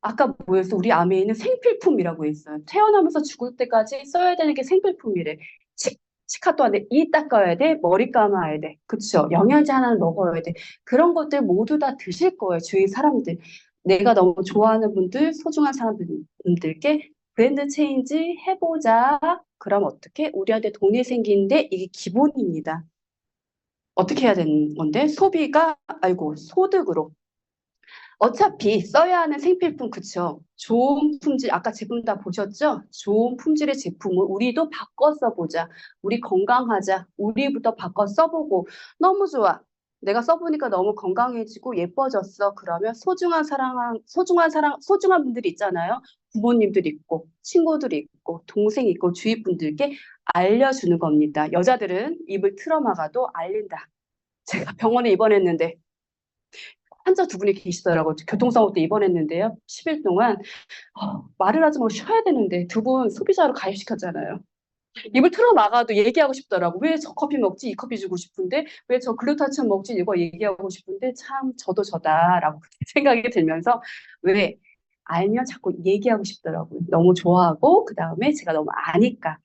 아까 뭐였어? 우리 아메이는 생필품이라고 했어요. 태어나면서 죽을 때까지 써야 되는 게 생필품이래. 치, 치카도 안 돼. 이 닦아야 돼. 머리 감아야 돼. 그쵸? 영양제 하나는 먹어야 돼. 그런 것들 모두 다 드실 거예요. 주위 사람들. 내가 너무 좋아하는 분들, 소중한 사람들께 브랜드 체인지 해보자. 그럼 어떻게? 우리한테 돈이 생기는데 이게 기본입니다. 어떻게 해야 되는 건데? 소비가, 아이고, 소득으로. 어차피 써야 하는 생필품, 그쵸? 좋은 품질, 아까 제품 다 보셨죠? 좋은 품질의 제품을 우리도 바꿔 써보자. 우리 건강하자. 우리부터 바꿔 써보고. 너무 좋아. 내가 써보니까 너무 건강해지고 예뻐졌어. 그러면 소중한 사랑, 소중한 사랑, 소중한 분들 있잖아요. 부모님들 있고, 친구들 있고, 동생 있고, 주위 분들께 알려주는 겁니다. 여자들은 입을 틀어막아도 알린다. 제가 병원에 입원했는데 환자 두 분이 계시더라고요. 교통사고 때 입원했는데요. 10일 동안 어, 말을 하지 말고 쉬어야 되는데 두 분 소비자로 가입시켰잖아요. 입을 틀어 막아도 얘기하고 싶더라고. 왜 저 커피 먹지? 이 커피 주고 싶은데 왜 저 글루타치온 먹지? 이거 얘기하고 싶은데 참 저도 저다라고 생각이 들면서 왜 알면 자꾸 얘기하고 싶더라고요. 너무 좋아하고 그 다음에 제가 너무 아니까.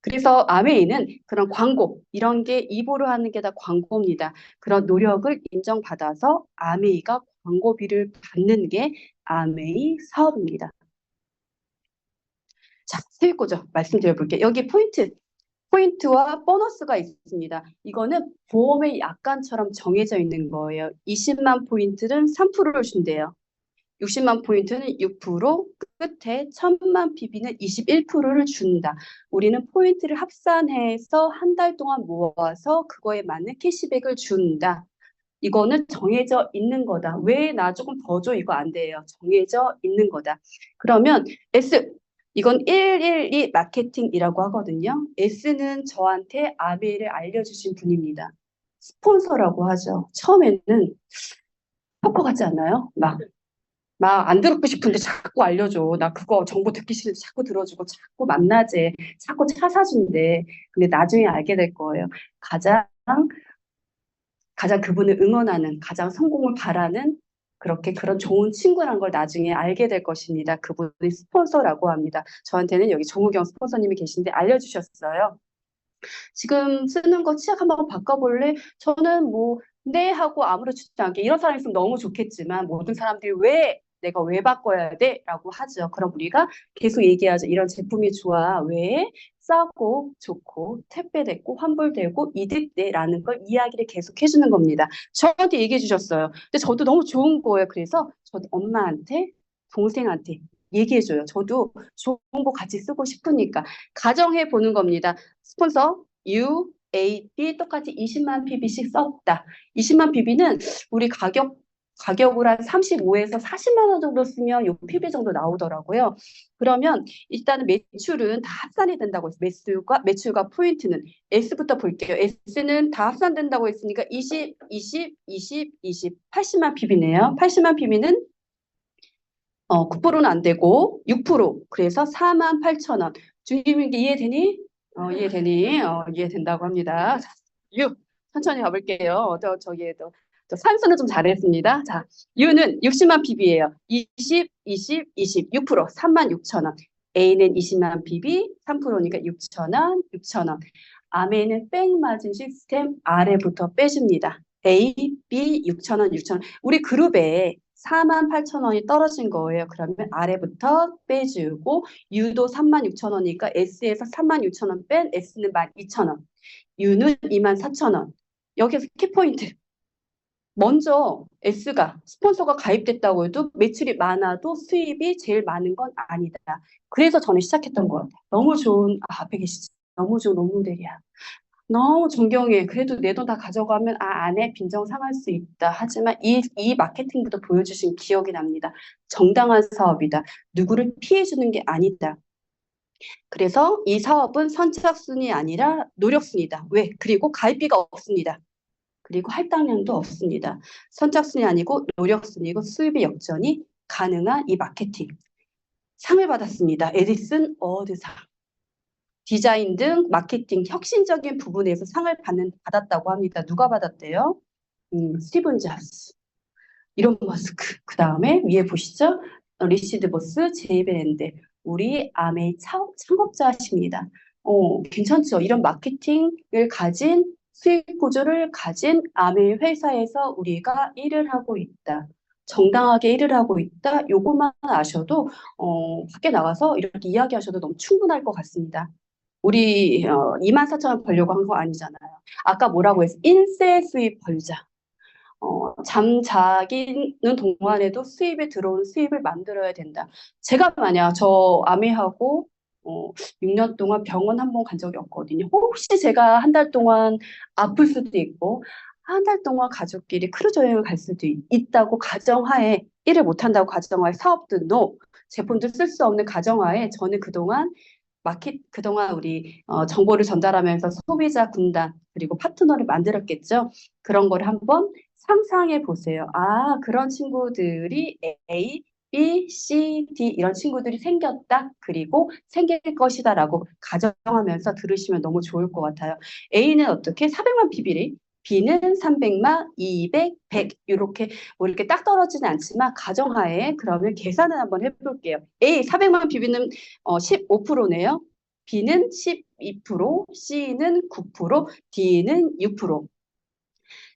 그래서 아메이는 그런 광고 이런 게 입으로 하는 게 다 광고입니다. 그런 노력을 인정받아서 아메이가 광고비를 받는 게 아메이 사업입니다. 자, 세입고죠. 말씀드려 볼게요. 여기 포인트, 포인트와 보너스가 있습니다. 이거는 보험의 약관처럼 정해져 있는 거예요. 20만 포인트는 3%를 준대요. 60만 포인트는 6%, 끝에 1000만 PB는 21%를 준다. 우리는 포인트를 합산해서 한 달 동안 모아서 그거에 맞는 캐시백을 준다. 이거는 정해져 있는 거다. 왜 나 조금 더 줘? 이거 안 돼요. 정해져 있는 거다. 그러면 S, 이건 112 마케팅이라고 하거든요. S는 저한테 아메이를 알려주신 분입니다. 스폰서라고 하죠. 처음에는 포커 같지 않아요? 막 막 안 듣고 싶은데 자꾸 알려줘. 나 그거 정보 듣기 싫은데 자꾸 들어주고 자꾸 만나재. 자꾸 차 사준대. 근데 나중에 알게 될 거예요. 가장 가장 그분을 응원하는 가장 성공을 바라는 그렇게 그런 좋은 친구란 걸 나중에 알게 될 것입니다. 그분이 스폰서라고 합니다. 저한테는 여기 정우경 스폰서님이 계신데 알려주셨어요. 지금 쓰는 거 치약 한번 바꿔볼래? 저는 뭐, 네 하고 아무렇지도 않게 이런 사람이 있으면 너무 좋겠지만 모든 사람들이 왜 내가 왜 바꿔야 돼? 라고 하죠. 그럼 우리가 계속 얘기하죠. 이런 제품이 좋아. 왜? 싸고 좋고 택배됐고 환불되고 이득돼라는 걸 이야기를 계속 해주는 겁니다. 저한테 얘기해 주셨어요. 근데 저도 너무 좋은 거예요. 그래서 저도 엄마한테 동생한테 얘기해줘요. 저도 좋은 거 같이 쓰고 싶으니까 가정해 보는 겁니다. 스폰서 U, A, B 똑같이 20만 PB씩 썼다. 20만 PB는 우리 가격 가격을 한 35에서 40만 원 정도 쓰면 요 PB 정도 나오더라고요. 그러면 일단은 매출은 다 합산이 된다고 했어요. 매출과 매출과 포인트는 S부터 볼게요. S는 다 합산된다고 했으니까 20, 20, 20, 20, 80만 PB네요. 80만 PB는 어, 9%는 안 되고 6% 그래서 4만 8천 원. 주임님 이해되니? 어, 이해되니? 어, 이해된다고 합니다. 자, 6 천천히 가볼게요. 저 저기에도 저 산수는 좀 잘했습니다. 자, U는 60만 PB예요. 20, 20, 20, 6%, 3만 6천 원. A는 20만 PB, 3%니까 6천 원, 6천 원. 아메는 뺑 맞은 시스템 아래부터 빼줍니다. A, B 6천 원, 6천 원. 우리 그룹에 4만 8천 원이 떨어진 거예요. 그러면 아래부터 빼주고 U도 3만 6천 원이니까 S에서 3만 6천 원 뺀 S는 1만 2천 원. U는 2만 4천 원. 여기서 키포인트. 먼저 S가 스폰서가 가입됐다고 해도 매출이 많아도 수입이 제일 많은 건 아니다. 그래서 저는 시작했던 것 같아요. 너무 좋은 아, 앞에 계시죠. 너무 좋은 롱모델이야. 너무 존경해. 그래도 내 돈 다 가져가면 아 안에 빈정 상할 수 있다. 하지만 이, 이 마케팅부터 보여주신 기억이 납니다. 정당한 사업이다. 누구를 피해주는 게 아니다. 그래서 이 사업은 선착순이 아니라 노력순이다. 왜? 그리고 가입비가 없습니다. 그리고 할당량도 없습니다. 선착순이 아니고 노력순이고 수입의 역전이 가능한 이 마케팅. 상을 받았습니다. 에디슨 어워드상. 디자인 등 마케팅 혁신적인 부분에서 상을 받는, 받았다고 합니다. 누가 받았대요? 음, 스티븐 잡스. 이론 머스크. 그 다음에 위에 보시죠? 어, 리시드 보스, 제이 베랜드. 우리 아메이 창- 창업자십니다. 어, 괜찮죠? 이런 마케팅을 가진 수익 구조를 가진 아메이 회사에서 우리가 일을 하고 있다. 정당하게 일을 하고 있다. 요것만 아셔도 어, 밖에 나가서 이렇게 이야기하셔도 너무 충분할 것 같습니다. 우리 어, 24,000원 벌려고 한 거 아니잖아요. 아까 뭐라고 했어? 인세 수입 벌자. 어, 잠자기는 동안에도 수입에 들어오는 수입을 만들어야 된다. 제가 만약 저 아메하고 어, 6년 동안 병원 한 번 간 적이 없거든요. 혹시 제가 한 달 동안 아플 수도 있고 한 달 동안 가족끼리 크루즈 여행을 갈 수도 있, 있다고 가정하에 일을 못 한다고 가정하에 사업도 노 제품도 쓸 수 없는 가정하에 저는 그동안 마켓 그동안 우리 어, 정보를 전달하면서 소비자 군단 그리고 파트너를 만들었겠죠. 그런 걸 한번 상상해 보세요. 아, 그런 친구들이 A, B, C, D 이런 친구들이 생겼다. 그리고 생길 것이다 라고 가정하면서 들으시면 너무 좋을 것 같아요. A는 어떻게? 400만 PB를 B는 300만, 200, 100 이렇게 뭐 이렇게 딱 떨어지는 않지만 가정하에 그러면 계산을 한번 해볼게요. A 400만 PB는 어, 15%네요. B는 12%, C는 9%, D는 6%.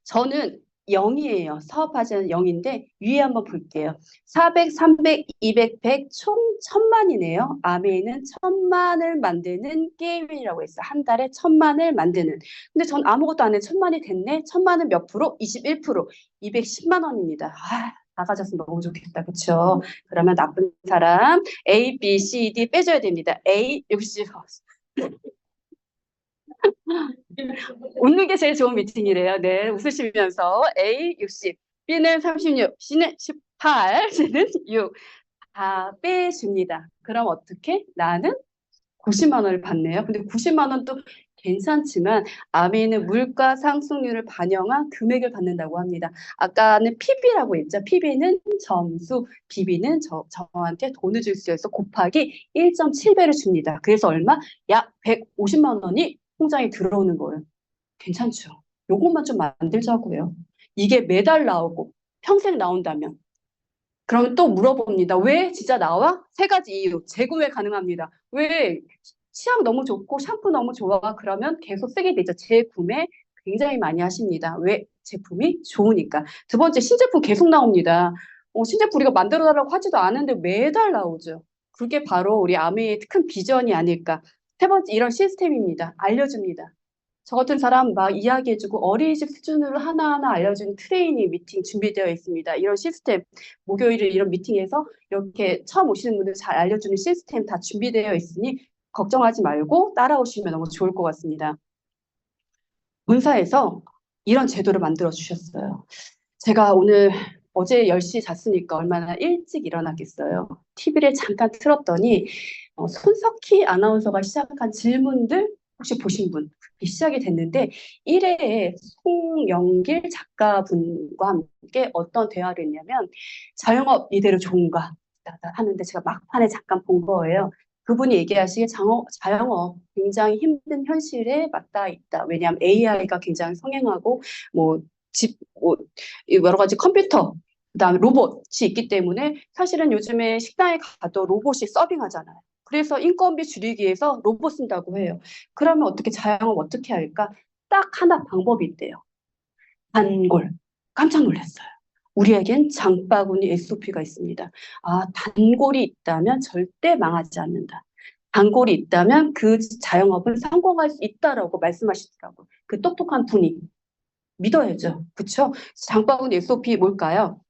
저는 0이에요. 사업하자는 0인데 위에 한번 볼게요. 400, 300, 200, 100, 총 1000만이네요. 아메이는 1000만을 만드는 게임이라고 했어요. 한 달에 1000만을 만드는. 근데 전 아무것도 안 해. 1000만이 됐네. 1000만은 몇 프로? 21%. 210만 원입니다. 아, 다 가졌으면 너무 좋겠다. 그쵸? 그러면 나쁜 사람 A, B, C, D 빼줘야 됩니다. A 60. 웃는 게 제일 좋은 미팅이래요. 네, 웃으시면서 A 60, B는 36, C는 18, C는 6. 다 빼줍니다. 그럼 어떻게? 나는 90만 원을 받네요. 근데 90만 원도 괜찮지만 아메이는 물가 상승률을 반영한 금액을 받는다고 합니다. 아까는 PB라고 했죠. PB는 점수, BB는 저, 저한테 돈을 줄 수 있어 곱하기 1.7배를 줍니다. 그래서 얼마? 약 150만 원이 통장에 들어오는 거예요. 괜찮죠? 요것만 좀 만들자고요. 이게 매달 나오고 평생 나온다면 그러면 또 물어봅니다. 왜 진짜 나와? 세 가지 이유. 재구매 가능합니다. 왜? 치약 너무 좋고 샴푸 너무 좋아. 그러면 계속 쓰게 되죠. 재구매 굉장히 많이 하십니다. 왜? 제품이 좋으니까. 두 번째, 신제품 계속 나옵니다. 어, 신제품 우리가 만들어 달라고 하지도 않은데 매달 나오죠. 그게 바로 우리 아메의 큰 비전이 아닐까. 세 번째, 이런 시스템입니다. 알려줍니다. 저 같은 사람 막 이야기해주고 어린이집 수준으로 하나하나 알려주는 트레이닝 미팅 준비되어 있습니다. 이런 시스템, 목요일에 이런 미팅에서 이렇게 처음 오시는 분들 잘 알려주는 시스템 다 준비되어 있으니 걱정하지 말고 따라오시면 너무 좋을 것 같습니다. 본사에서 이런 제도를 만들어 주셨어요. 제가 오늘 어제 10시 잤으니까 얼마나 일찍 일어났겠어요. TV를 잠깐 틀었더니 어, 손석희 아나운서가 시작한 질문들 혹시 보신 분 시작이 됐는데 1회에 송영길 작가분과 함께 어떤 대화를 했냐면 자영업 이대로 좋은가 하는데 제가 막판에 잠깐 본 거예요. 그분이 얘기하시기에 장어, 자영업 굉장히 힘든 현실에 맞닿아 있다. 왜냐하면 AI가 굉장히 성행하고 뭐 집, 뭐 여러 가지 컴퓨터 그다음에 로봇이 있기 때문에 사실은 요즘에 식당에 가도 로봇이 서빙하잖아요. 그래서 인건비 줄이기 위해서 로봇 쓴다고 해요. 그러면 어떻게 자영업 어떻게 할까? 딱 하나 방법이 있대요. 단골. 깜짝 놀랐어요. 우리에겐 장바구니 SOP가 있습니다. 아, 단골이 있다면 절대 망하지 않는다. 단골이 있다면 그 자영업은 성공할 수 있다라고 말씀하시더라고요. 그 똑똑한 분이. 믿어야죠. 그쵸? 장바구니 SOP 뭘까요?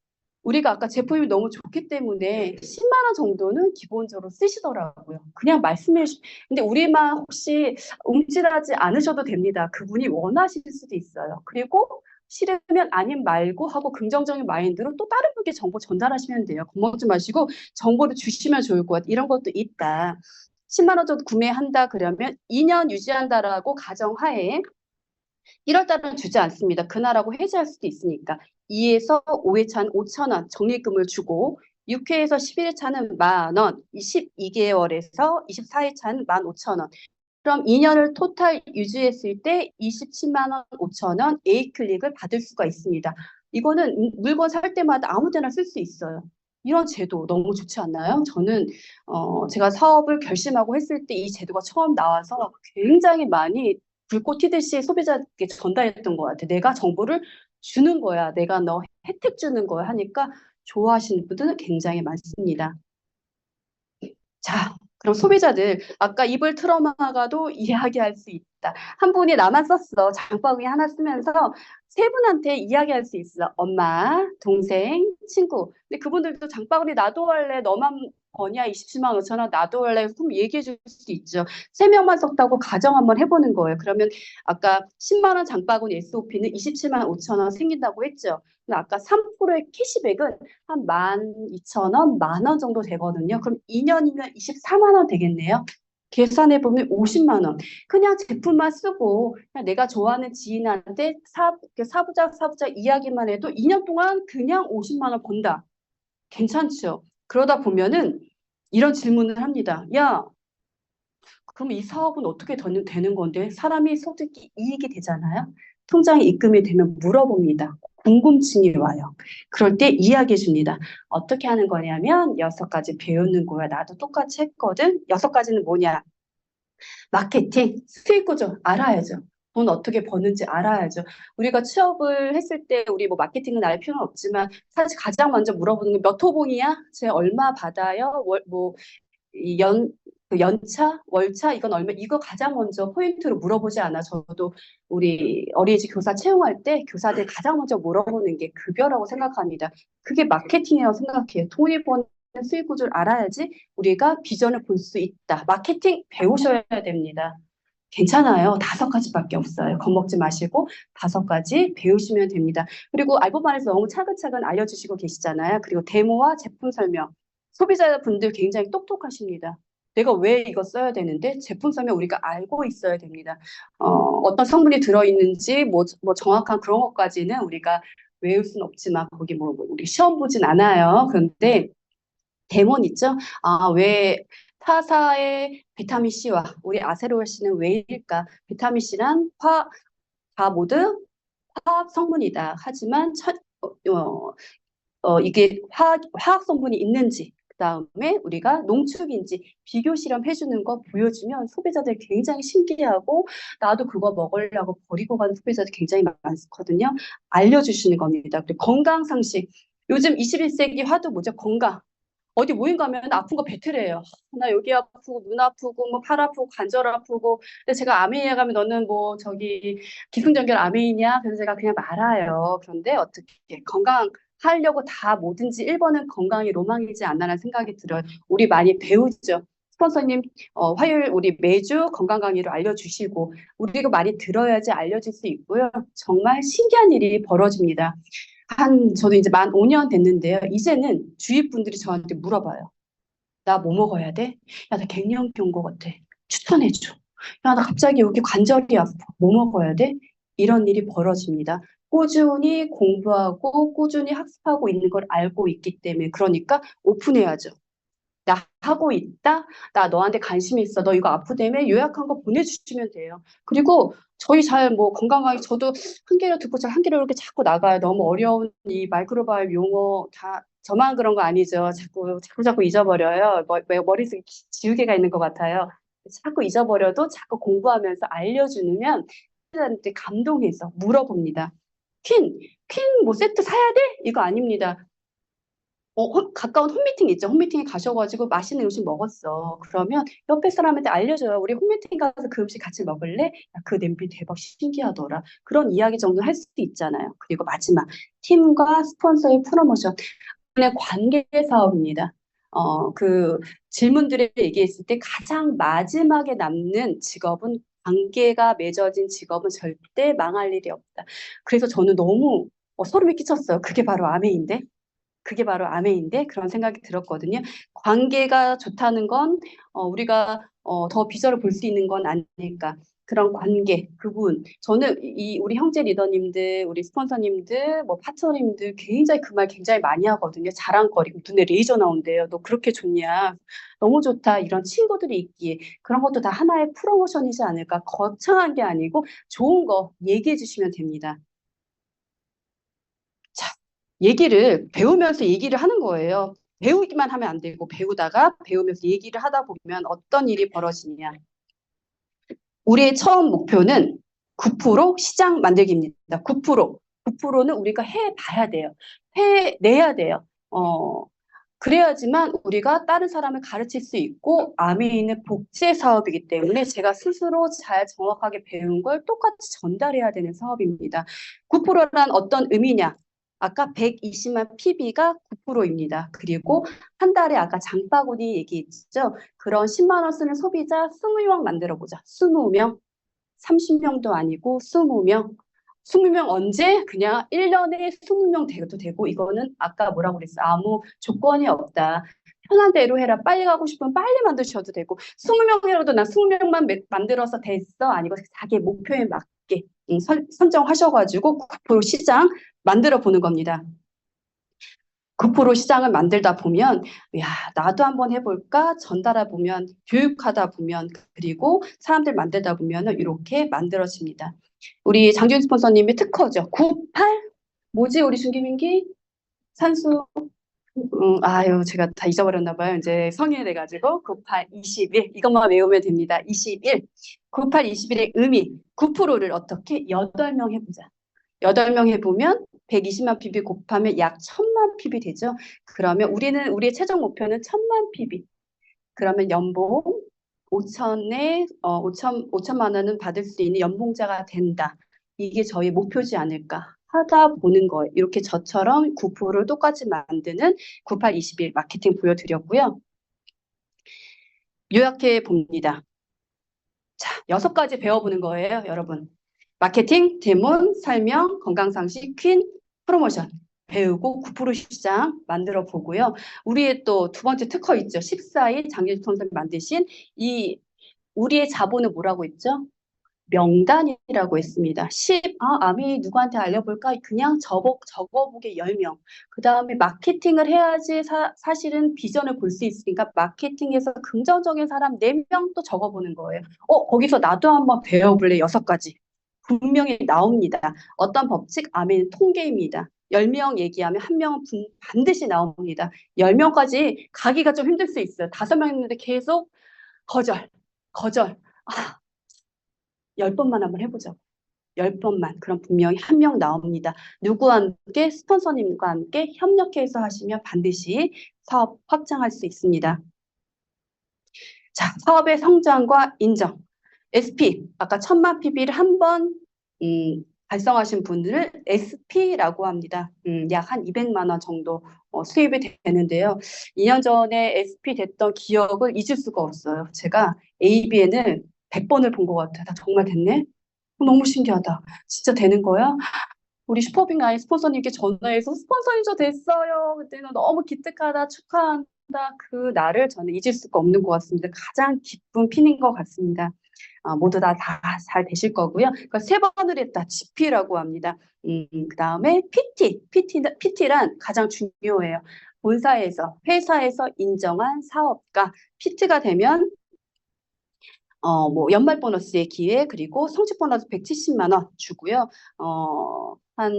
우리가 아까 제품이 너무 좋기 때문에 10만 원 정도는 기본적으로 쓰시더라고요. 그냥 말씀해 주시. 근데 우리만 혹시 움찔하지 않으셔도 됩니다. 그분이 원하실 수도 있어요. 그리고 싫으면 아님 말고 하고 긍정적인 마인드로 또 다른 분께 정보 전달하시면 돼요. 겁먹지 마시고 정보를 주시면 좋을 것 같아요. 이런 것도 있다. 10만 원 정도 구매한다 그러면 2년 유지한다라고 가정하에 1월 달은 주지 않습니다. 그날하고 해지할 수도 있으니까 2에서 5회 차는 5천 원 적립금을 주고 6회에서 11회 차는 만 원, 12개월에서 24회 차는 만 5천 원. 그럼 2년을 토탈 유지했을 때 27만 원 5천 원 A 클릭을 받을 수가 있습니다. 이거는 물건 살 때마다 아무 데나 쓸 수 있어요. 이런 제도 너무 좋지 않나요? 저는 어, 제가 사업을 결심하고 했을 때 이 제도가 처음 나와서 굉장히 많이 불꽃 튀듯이 소비자에게 전달했던 것 같아요. 내가 정보를 주는 거야. 내가 너 혜택 주는 거야 하니까 좋아하시는 분들은 굉장히 많습니다. 자, 그럼 소비자들 아까 입을 틀어막아도 이야기할 수 있다. 한 분이 나만 썼어. 장바구니 하나 쓰면서 세 분한테 이야기할 수 있어. 엄마, 동생, 친구. 근데 그분들도 장바구니 나도 할래. 너만 버냐 27만 5천 원 나도 할래. 그럼 얘기해 줄 수 있죠. 세 명만 썼다고 가정 한번 해보는 거예요. 그러면 아까 10만 원 장바구니 SOP는 27만 5천 원 생긴다고 했죠. 근데 아까 3%의 캐시백은 한 12,000원, 만 원 정도 되거든요. 그럼 2년이면 24만 원 되겠네요. 계산해 보면 50만 원. 그냥 제품만 쓰고 그냥 내가 좋아하는 지인한테 사, 사부작 사부작 이야기만 해도 2년 동안 그냥 50만 원 번다. 괜찮죠? 그러다 보면은 이런 질문을 합니다. 야, 그럼 이 사업은 어떻게 되는 건데 사람이 소득이 이익이 되잖아요. 통장에 입금이 되면 물어봅니다. 궁금증이 와요. 그럴 때 이야기해 줍니다. 어떻게 하는 거냐면 여섯 가지 배우는 거야. 나도 똑같이 했거든. 여섯 가지는 뭐냐? 마케팅, 수익 구조 알아야죠. 돈 어떻게 버는지 알아야죠. 우리가 취업을 했을 때 우리 뭐 마케팅은 알 필요는 없지만 사실 가장 먼저 물어보는 게 몇 호봉이야? 제 얼마 받아요? 월, 뭐, 연, 그 연차, 월차 이건 얼마? 이거 가장 먼저 포인트로 물어보지 않아. 저도 우리 어린이집 교사 채용할 때 교사들 가장 먼저 물어보는 게 급여라고 생각합니다. 그게 마케팅이라고 생각해요. 버는 수익 구조를 알아야지 우리가 비전을 볼 수 있다. 마케팅 배우셔야 됩니다. 괜찮아요. 다섯 가지밖에 없어요. 겁먹지 마시고 다섯 가지 배우시면 됩니다. 그리고 알보반에서 너무 차근차근 알려주시고 계시잖아요. 그리고 데모와 제품 설명. 소비자분들 굉장히 똑똑하십니다. 내가 왜 이거 써야 되는데 제품 설명 우리가 알고 있어야 됩니다. 어, 어떤 성분이 들어있는지 뭐, 뭐 정확한 그런 것까지는 우리가 외울 수는 없지만 거기 뭐, 뭐 우리 시험 보진 않아요. 그런데 데몬 있죠? 아, 왜 타사의 비타민 C와 우리 아세로엘 C는 왜일까? 비타민 C란 화, 다 모두 화학 성분이다. 하지만 첫, 어, 어, 이게 화학, 화학 성분이 있는지 그다음에 우리가 농축인지 비교 실험 해주는 거 보여주면 소비자들 굉장히 신기하고 나도 그거 먹으려고 버리고 가는 소비자들 굉장히 많거든요. 알려주시는 겁니다. 그리고 건강 상식. 요즘 21세기 화두 뭐죠? 건강. 어디 모임 가면 아픈 거 배틀해요. 나 여기 아프고 눈 아프고 뭐 팔 아프고 관절 아프고. 근데 제가 아메이에 가면 너는 뭐 저기 기승전결 아메이냐? 그래서 제가 그냥 말아요. 그런데 어떻게 건강 하려고 다 뭐든지 1번은 건강이 로망이지 않나라는 생각이 들어요. 우리 많이 배우죠. 스폰서님 어, 화요일 우리 매주 건강 강의를 알려주시고 우리가 많이 들어야지 알려질 수 있고요. 정말 신기한 일이 벌어집니다. 한 저도 이제 만 5년 됐는데요. 이제는 주위 분들이 저한테 물어봐요. 나 뭐 먹어야 돼? 야, 나 갱년기 온 것 같아. 추천해줘. 야, 나 갑자기 여기 관절이 아파. 뭐 먹어야 돼? 이런 일이 벌어집니다. 꾸준히 공부하고 꾸준히 학습하고 있는 걸 알고 있기 때문에 그러니까 오픈해야죠. 나 하고 있다. 나 너한테 관심이 있어. 너 이거 아프다며 요약한 거 보내주시면 돼요. 그리고 저희 잘 뭐 건강하게 저도 한 개로 듣고 잘 한 개로 이렇게 자꾸 나가요. 너무 어려운 이 마이크로바이옴 용어 다 저만 그런 거 아니죠. 자꾸 자꾸 자꾸 잊어버려요. 머, 머릿속에 지우개가 있는 것 같아요. 자꾸 잊어버려도 자꾸 공부하면서 알려주면 사람한테 감동해서 물어봅니다. 퀸, 퀸 뭐 세트 사야 돼? 이거 아닙니다. 어, 홈, 가까운 홈미팅 있죠. 홈미팅에 가셔가지고 맛있는 음식 먹었어. 그러면 옆에 사람한테 알려줘요. 우리 홈미팅 가서 그 음식 같이 먹을래? 야, 그 냄비 대박 신기하더라. 그런 이야기 정도 할 수도 있잖아요. 그리고 마지막 팀과 스폰서의 프로모션. 그냥 관계 사업입니다. 어, 그 질문들을 얘기했을 때 가장 마지막에 남는 직업은 관계가 맺어진 직업은 절대 망할 일이 없다. 그래서 저는 너무 어, 소름이 끼쳤어요. 그게 바로 아메인데. 그게 바로 아메인데 그런 생각이 들었거든요. 관계가 좋다는 건 어, 우리가 어, 더 비전을 볼 수 있는 건 아닐까. 그런 관계, 그분. 저는 이 우리 형제 리더님들, 우리 스폰서님들, 뭐 파트너님들 굉장히 그 말 굉장히 많이 하거든요. 자랑거리고 눈에 레이저 나온대요. 너 그렇게 좋냐? 너무 좋다. 이런 친구들이 있기에 그런 것도 다 하나의 프로모션이지 않을까. 거창한 게 아니고 좋은 거 얘기해 주시면 됩니다. 자, 얘기를 배우면서 얘기를 하는 거예요. 배우기만 하면 안 되고 배우다가 배우면서 얘기를 하다 보면 어떤 일이 벌어지냐. 우리의 처음 목표는 9% 시장 만들기입니다. 9%. 9%는 우리가 해봐야 돼요. 해내야 돼요. 어, 그래야지만 우리가 다른 사람을 가르칠 수 있고 암에 있는 복지의 사업이기 때문에 제가 스스로 잘 정확하게 배운 걸 똑같이 전달해야 되는 사업입니다. 9%란 어떤 의미냐? 아까 120만 PB가 9%입니다. 그리고 한 달에 아까 장바구니 얘기했죠. 그런 10만 원 쓰는 소비자 20명 만들어 보자. 20명, 30명도 아니고 20명. 20명 언제? 그냥 1년에 20명 돼도 되고 이거는 아까 뭐라고 그랬어? 아무 조건이 없다. 편한 대로 해라. 빨리 가고 싶으면 빨리 만드셔도 되고 20명이라도 난 20명만 만들어서 됐어. 아니고 자기 목표에 맞게 음, 선, 선정하셔가지고 9% 시장 만들어 보는 겁니다. 9% 시장을 만들다 보면 야 나도 한번 해볼까 전달해 보면 교육하다 보면 그리고 사람들 만들다 보면 이렇게 만들어집니다. 우리 장준 스폰서님의 특허죠. 98 뭐지 우리 준기민기 산수 음, 아유 제가 다 잊어버렸나 봐요. 이제 성인이 돼가지고 98 21 이것만 외우면 됩니다. 21 98 21의 의미 9%를 어떻게 8명 해보자. 8명 해보면 120만 PB 곱하면 약 1000만 PB 되죠. 그러면 우리는 우리의 최종 목표는 1000만 PB. 그러면 연봉 5천에 어, 5천 5천만 원은 받을 수 있는 연봉자가 된다. 이게 저희 목표지 않을까 하다 보는 거예요. 이렇게 저처럼 9%를 똑같이 만드는 9821 마케팅 보여드렸고요. 요약해 봅니다. 자, 여섯 가지 배워보는 거예요, 여러분. 마케팅, 대문, 설명, 건강상식, 퀸, 프로모션. 배우고 9% 시장 만들어 보고요. 우리의 또 두 번째 특허 있죠. 14일 장길수 선생님 만드신 이 우리의 자본은 뭐라고 했죠? 명단이라고 했습니다. 10, 아, 아미 누구한테 알려볼까? 그냥 적어, 적어보게 10명. 그 다음에 마케팅을 해야지 사, 사실은 비전을 볼 수 있으니까 마케팅에서 긍정적인 사람 4명 또 적어보는 거예요. 어, 거기서 나도 한번 배워볼래? 6가지. 분명히 나옵니다. 어떤 법칙? 아멘 통계입니다. 10명 얘기하면 한 명은 반드시 나옵니다. 10명까지 가기가 좀 힘들 수 있어요. 5명 있는데 계속 거절, 거절. 아, 10번만 한번 해보죠. 10번만. 그럼 분명히 한 명 나옵니다. 누구와 함께, 스폰서님과 함께 협력해서 하시면 반드시 사업 확장할 수 있습니다. 자, 사업의 성장과 인정. SP, 아까 천만 PB를 한번 음, 달성하신 분들을 SP라고 합니다. 음, 약 한 200만 원 정도 어, 수입이 되는데요. 2년 전에 SP 됐던 기억을 잊을 수가 없어요. 제가 ABN을 100번을 본 것 같아요. 나 정말 됐네? 너무 신기하다. 진짜 되는 거야? 우리 슈퍼빙 라인 스폰서님께 전화해서 스폰서님 저 됐어요. 그때는 너무 기특하다, 축하한다. 그 날을 저는 잊을 수가 없는 것 같습니다. 가장 기쁜 핀인 것 같습니다. 어, 모두 다다잘 되실 거고요. 그러니까 세 번을 했다. GP라고 합니다. 음, 그 다음에 PT, PT, PT란 가장 중요해요. 본사에서, 회사에서 인정한 사업가, PT가 되면 어, 뭐, 연말 보너스의 기회, 그리고 성취 보너스 170만 원 주고요. 어, 한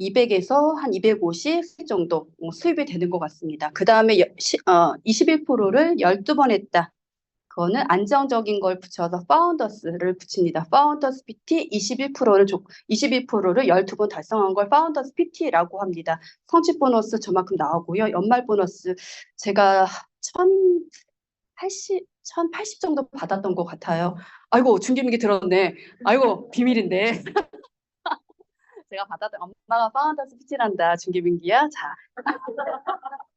200에서 한 250 정도 수입이 되는 것 같습니다. 그 다음에 어, 21%를 12번 했다. 그거는 안정적인 걸 붙여서 파운더스를 붙입니다. 파운더스 PT 21%를 조, 21%를 12번 달성한 걸 파운더스 PT라고 합니다. 성취 보너스 저만큼 나오고요. 연말 보너스 제가 1080 1080 정도 받았던 것 같아요. 아이고 중기민기 들었네. 아이고 비밀인데. 제가 받았던 엄마가 파운더스 PT란다 중기민기야. 자.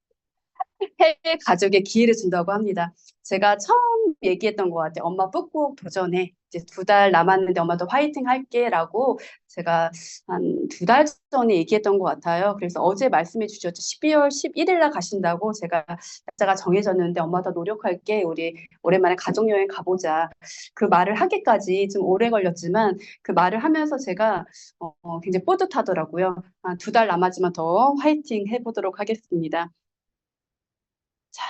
해외 가족의 기회를 준다고 합니다. 제가 처음 얘기했던 것 같아요. 엄마 꾹꾹 도전해. 이제 두 달 남았는데 엄마도 화이팅 할게라고 제가 한 두 달 전에 얘기했던 것 같아요. 그래서 어제 말씀해 주셨죠. 12월 11일 날 가신다고 제가 날짜가 정해졌는데 엄마 더 노력할게. 우리 오랜만에 가족 여행 가보자. 그 말을 하기까지 좀 오래 걸렸지만 그 말을 하면서 제가 어, 굉장히 뿌듯하더라고요. 두 달 남았지만 더 화이팅 해보도록 하겠습니다. 자,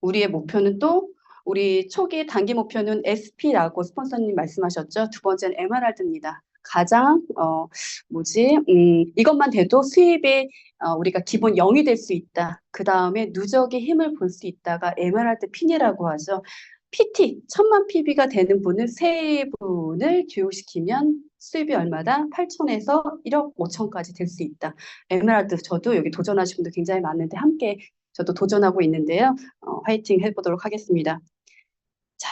우리의 목표는 또 우리 초기 단기 목표는 SP라고 스폰서님 말씀하셨죠. 두 번째는 MRR입니다. 가장 어 뭐지 음 이것만 돼도 수입이 어, 우리가 기본 0이 될 수 있다. 그 다음에 누적의 힘을 볼 수 있다가 에메랄드 핀이라고 하죠. PT 천만 PB가 되는 분을 세 분을 교육시키면 수입이 얼마다 8천에서 1억 5천까지 될 수 있다. 에메랄드 저도 여기 도전하신 분들 굉장히 많은데 함께 저도 도전하고 있는데요. 어, 화이팅 해보도록 하겠습니다. 자,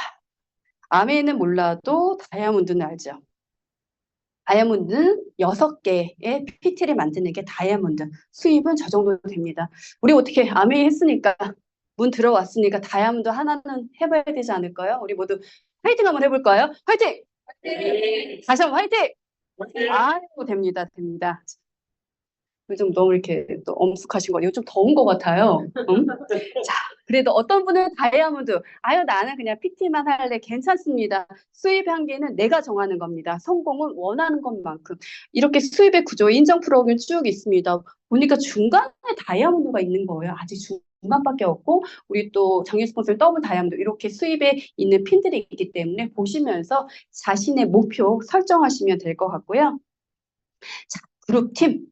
아메는 몰라도 다이아몬드는 알죠. 다이아몬드는 6개의 PT를 만드는 게 다이아몬드. 수입은 저 정도 됩니다. 우리 어떻게 아메이 했으니까 문 들어왔으니까 다이아몬드 하나는 해봐야 되지 않을까요? 우리 모두 화이팅 한번 해볼까요? 화이팅! 다시 한번 화이팅! 아이고 됩니다, 됩니다. 요즘 너무 이렇게 또 엄숙하신 거, 요즘 더운 것 같아요. 응? 자, 그래도 어떤 분은 다이아몬드, 아유, 나는 그냥 PT만 할래. 괜찮습니다. 수입 한계는 내가 정하는 겁니다. 성공은 원하는 것만큼. 이렇게 수입의 구조, 인정 프로그램 쭉 있습니다. 보니까 중간에 다이아몬드가 있는 거예요. 아직 중간밖에 없고, 우리 또 정유 스폰서 더블 다이아몬드, 이렇게 수입에 있는 핀들이 있기 때문에 보시면서 자신의 목표 설정하시면 될 것 같고요. 자, 그룹 팀.